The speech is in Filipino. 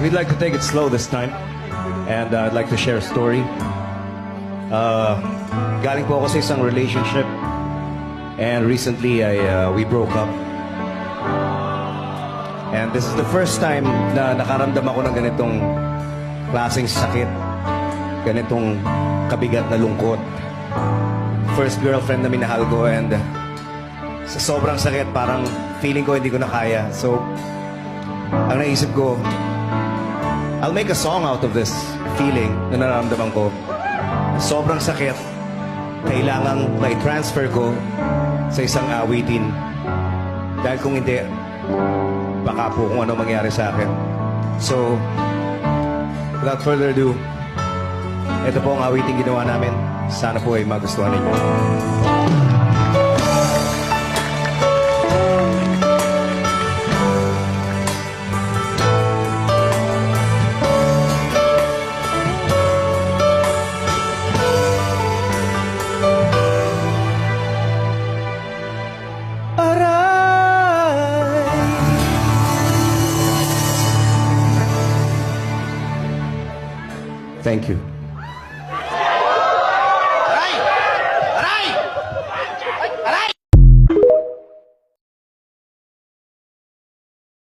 we'd like to take it slow this time. And uh, I'd like to share a story. Uh, galing po ako sa isang relationship. And recently, I, uh, we broke up. And this is the first time na nakaramdam ako ng ganitong klaseng sakit. Ganitong kabigat na lungkot. First girlfriend na minahal ko and sa sobrang sakit, parang feeling ko hindi ko na kaya. So, ang naisip ko, I'll make a song out of this feeling na nararamdaman ko. Sobrang sakit. Kailangang may transfer ko sa isang awitin. Dahil kung hindi, baka po kung ano mangyari sa akin. So, without further ado, ito po ang awiting ginawa namin. Sana po ay magustuhan ninyo. Thank you.